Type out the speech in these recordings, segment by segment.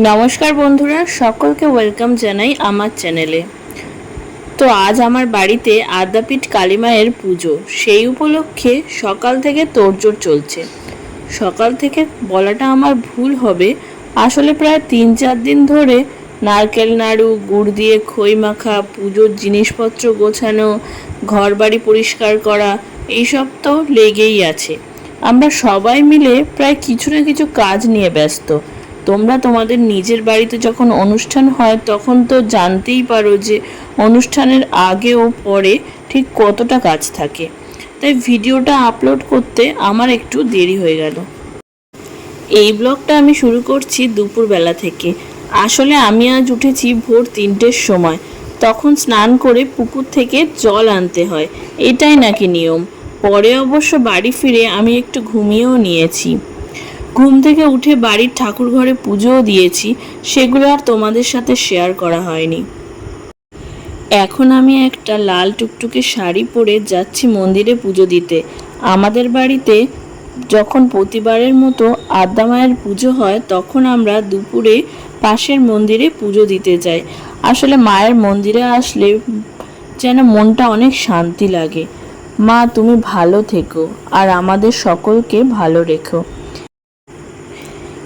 নমস্কার বন্ধুরা, সকলকে ওয়েলকাম জানাই আমার চ্যানেলে তো আজ আমার বাড়িতে আদ্যাপীঠ কালীমায়ের পুজো, সেই উপলক্ষে সকাল থেকে তোড়জোড় চলছে। সকাল থেকে বলাটা আমার ভুল হবে, আসলে প্রায় তিন চার দিন ধরে নারকেল নাড়ু, গুড় দিয়ে খই মাখা, পুজোর জিনিসপত্র গোছানো ঘর বাড়ি পরিষ্কার করা, এইসব তো লেগেই আছে। আমরা সবাই মিলে প্রায় কিছু না কিছু কাজ নিয়ে ব্যস্ত। তোমরা তোমাদের নিজের বাড়িতে যখন অনুষ্ঠান হয়, তখন তো জানতেই পারো যে অনুষ্ঠানের আগে ও পরে ঠিক কতটা কাজ থাকে। তাই ভিডিওটা আপলোড করতে আমার একটু দেরি হয়ে গেল। এই ব্লগটা আমি শুরু করছি দুপুরবেলা থেকে। আসলে আমি আজ উঠেছি ভোর তিনটের সময়। তখন স্নান করে পুকুর থেকে জল আনতে হয়। এটাই নাকি নিয়ম। পরে অবশ্য বাড়ি ফিরে আমি একটু ঘুমিয়েও নিয়েছি। ঘুম থেকে উঠে বাড়ির ঠাকুর ঘরে পুজোও দিয়েছি, সেগুলো আর তোমাদের সাথে শেয়ার করা হয়নি। এখন আমি একটা লাল টুকটুকে শাড়ি পরে যাচ্ছি মন্দিরে পুজো দিতে। আমাদের বাড়িতে যখন প্রতিবারের মতো আদ্যা মায়ের পুজো হয়, তখন আমরা দুপুরে পাশের মন্দিরে পুজো দিতে যাই। আসলে মায়ের মন্দিরে আসলে যেন মনটা অনেক শান্তি লাগে। মা, তুমি ভালো থেকো আর আমাদের সকলকে ভালো রেখো।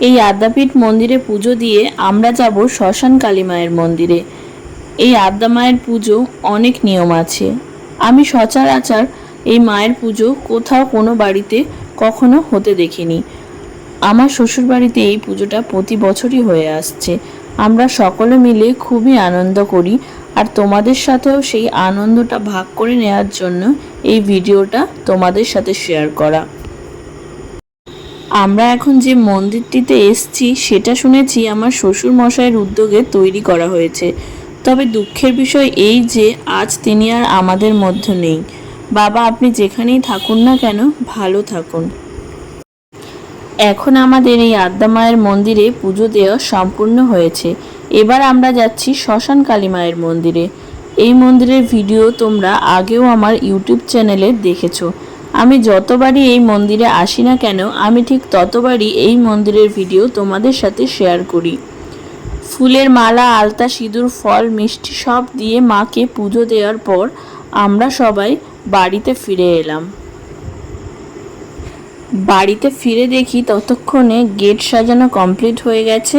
এই আদ্যাপীঠ মন্দিরে পুজো দিয়ে আমরা যাব শ্মশান কালী মায়ের মন্দিরে। এই আদ্যা মায়ের পুজো অনেক নিয়ম আছে। আমি সচরাচর এই মায়ের পুজো কোথাও কোনো বাড়িতে কখনো হতে দেখিনি। আমার শ্বশুর বাড়িতে এই পুজোটা প্রতি বছরই হয়ে আসছে। আমরা সকলে মিলে খুবই আনন্দ করি আর তোমাদের সাথেও সেই আনন্দটা ভাগ করে নেওয়ার জন্য এই ভিডিওটা তোমাদের সাথে শেয়ার করা। আমরা এখন যে মন্দিরটিতে এসছি, সেটা শুনেছি আমার শ্বশুর মশাইয়ের উদ্যোগে তৈরি করা হয়েছে। তবে দুঃখের বিষয় এই যে, আজ তিনি আর আমাদের মধ্যে নেই। বাবা, আপনি যেখানেই থাকুন না কেন, ভালো থাকুন। এখন আমাদের এই আদ্যা মায়ের মন্দিরে পুজো দেওয়া সম্পূর্ণ হয়েছে। এবার আমরা যাচ্ছি শ্মশান কালী মায়ের মন্দিরে। এই মন্দিরের ভিডিও তোমরা আগেও আমার ইউটিউব চ্যানেলে দেখেছ। আমি যতবারই এই মন্দিরে আসি না কেন, আমি ঠিক ততবারই এই মন্দিরের ভিডিও তোমাদের সাথে শেয়ার করি। ফুলের মালা, আলতা, সিঁদুর, ফল, মিষ্টি সব দিয়ে মাকে পুজো দেওয়ার পর আমরা সবাই বাড়িতে ফিরে এলাম। বাড়িতে ফিরে দেখি ততক্ষণে গেট সাজানো কমপ্লিট হয়ে গেছে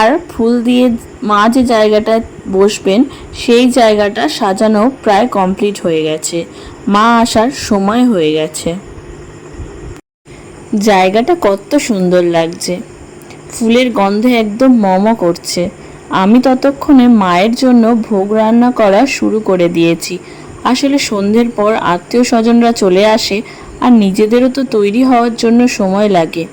আর ফুল দিয়ে মা যে জায়গাটা বসবেন, সেই জায়গাটা সাজানো প্রায় কমপ্লিট হয়ে গেছে। মা আসার সময় হয়ে গেছে। জায়গাটা কত সুন্দর লাগছে। ফুলের গন্ধে একদম মম করছে। আমি ততক্ষণে মায়ের জন্য ভোগ রান্না করা শুরু করে দিয়েছি। আসলে সন্ধ্যের পর আত্মীয় স্বজনরা চলে আসে, আর নিজেদেরও তো তৈরি হওয়ার জন্য সময় লাগে।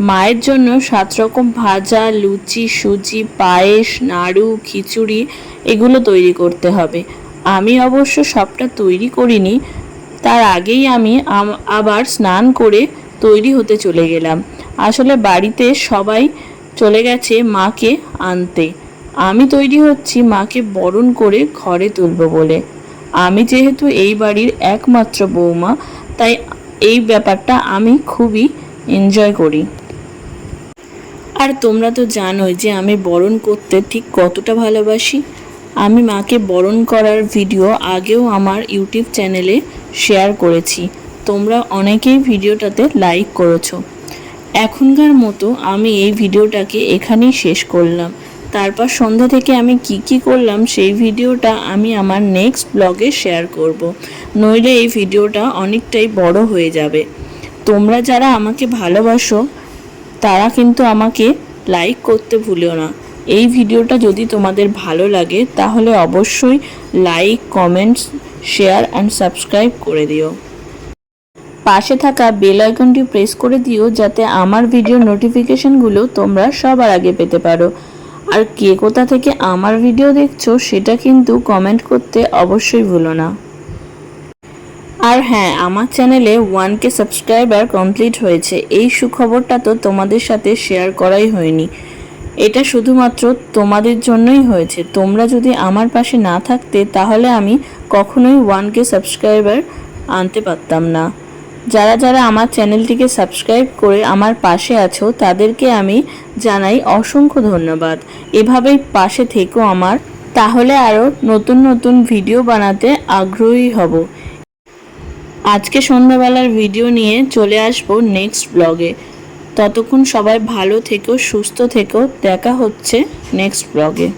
মায়ের জন্য সাত রকম ভাজা, লুচি, সুজি, পায়েস, নাড়ু, খিচুড়ি, এগুলো তৈরি করতে হবে। আমি অবশ্য সবটা তৈরি করিনি, তার আগেই আমি আবার স্নান করে তৈরি হতে চলে গেলাম। আসলে বাড়িতে সবাই চলে গেছে মাকে আনতে। আমি তৈরি হচ্ছি মাকে বরণ করে ঘরে তুলব বলে। আমি যেহেতু এই বাড়ির একমাত্র বৌমা তাই এই ব্যাপারটা আমি খুবই এনজয় করি। আর তোমরা তো জানোই যে আমি বরণ করতে ঠিক কতটা ভালোবাসি। আমি মাকে বরণ করার ভিডিও আগেও আমার ইউটিউব চ্যানেলে শেয়ার করেছি। তোমরা অনেকেই ভিডিওটাতে লাইক করেছ। এখনকার মতো আমি এই ভিডিওটাকে এখানেই শেষ করলাম। তারপর সন্ধ্যা থেকে আমি কি কি করলাম সেই ভিডিওটা আমি আমার নেক্সট ব্লগে শেয়ার করব। নইলে এই ভিডিওটা অনেকটাই বড় হয়ে যাবে। তোমরা যারা আমাকে ভালোবাসো তারা কিন্তু আমাকে লাইক করতে ভুলিও না। এই ভিডিওটা যদি তোমাদের ভালো লাগে, তাহলে অবশ্যই like comments share and subscribe করে দিও। পাশে থাকা বেল আইকনটি প্রেস করে দিও, যাতে আমার ভিডিও নোটিফিকেশনগুলো তোমরা সবার আগে পেতে পারো। আর কে কোথা থেকে আমার ভিডিও দেখছ, সেটা কিন্তু কমেন্ট করতে অবশ্যই ভুলো না। আর হ্যাঁ আমার চ্যানেলে ওয়ান কে সাবস্ক্রাইবার কমপ্লিট হয়েছে। এই সুখবরটা তো তোমাদের সাথে শেয়ার করাই হয়নি। এটা শুধুমাত্র তোমাদের জন্যই হয়েছে। তোমরা যদি আমার পাশে না থাকতে, তাহলে আমি কখনোই ওয়ান কে সাবস্ক্রাইবার আনতে পারতাম না। যারা যারা আমার চ্যানেলটিকে সাবস্ক্রাইব করে আমার পাশে আছো, তাদেরকে আমি জানাই অসংখ্য ধন্যবাদ। এভাবেই পাশে থেকো আমার। তাহলে আরও নতুন নতুন ভিডিও বানাতে আগ্রহী হব। আজকে সন্ধ্যাবেলার ভিডিও নিয়ে চলে আসব নেক্সট ব্লগে ততক্ষণ সবাই ভালো থেকো, সুস্থ থেকো। দেখা হচ্ছে নেক্সট ব্লগে